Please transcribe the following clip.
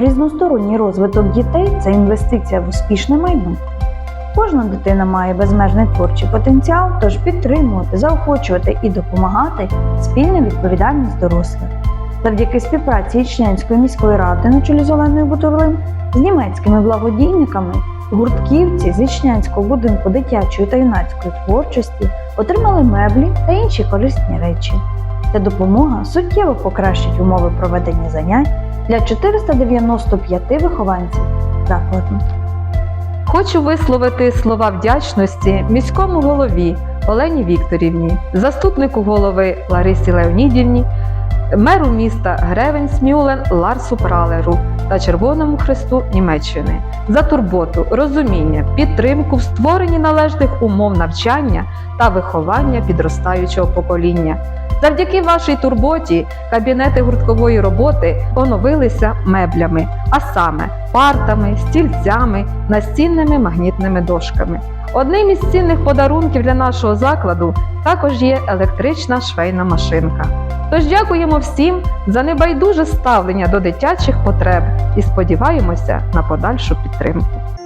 Різносторонній розвиток дітей це інвестиція в успішне майбутнє. Кожна дитина має безмежний творчий потенціал, тож підтримувати, заохочувати і допомагати спільна відповідальність дорослих. Завдяки співпраці Ічнянської міської ради на чолі з Оленою Бутовлим з німецькими благодійниками гуртківці з Ічнянського будинку дитячої та юнацької творчості отримали меблі та інші корисні речі. Ця допомога суттєво покращить умови проведення занять для 495 вихованців закладу. Хочу висловити слова вдячності міському голові Олені Вікторівні, заступнику голови Ларисі Леонідівні, меру міста Гревен Смюлен Ларсу Пралеру та Червоному Хресту Німеччини за турботу, розуміння, підтримку в створенні належних умов навчання та виховання підростаючого покоління. Завдяки вашій турботі кабінети гурткової роботи оновилися меблями, а саме партами, стільцями, настінними магнітними дошками. Одним із цінних подарунків для нашого закладу також є електрична швейна машинка. Тож дякуємо всім за небайдуже ставлення до дитячих потреб і сподіваємося на подальшу підтримку.